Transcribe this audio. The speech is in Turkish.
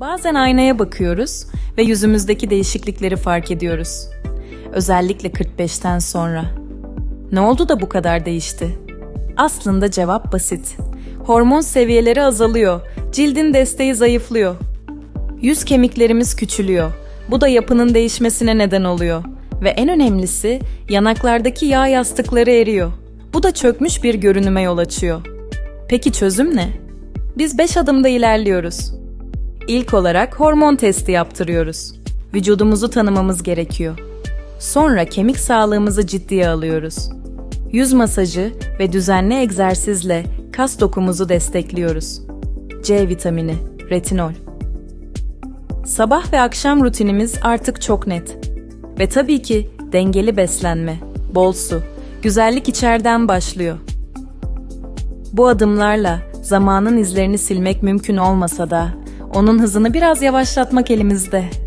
Bazen aynaya bakıyoruz ve yüzümüzdeki değişiklikleri fark ediyoruz. Özellikle 45'ten sonra. Ne oldu da bu kadar değişti? Aslında cevap basit. Hormon seviyeleri azalıyor, cildin desteği zayıflıyor. Yüz kemiklerimiz küçülüyor. Bu da yapının değişmesine neden oluyor. Ve en önemlisi yanaklardaki yağ yastıkları eriyor. Bu da çökmüş bir görünüme yol açıyor. Peki çözüm ne? Biz 5 adımda ilerliyoruz. İlk olarak hormon testi yaptırıyoruz. Vücudumuzu tanımamız gerekiyor. Sonra kemik sağlığımızı ciddiye alıyoruz. Yüz masajı ve düzenli egzersizle kas dokumuzu destekliyoruz. C vitamini, retinol. Sabah ve akşam rutinimiz artık çok net. Ve tabii ki dengeli beslenme, bol su, güzellik içeriden başlıyor. Bu adımlarla zamanın izlerini silmek mümkün olmasa da onun hızını biraz yavaşlatmak elimizde.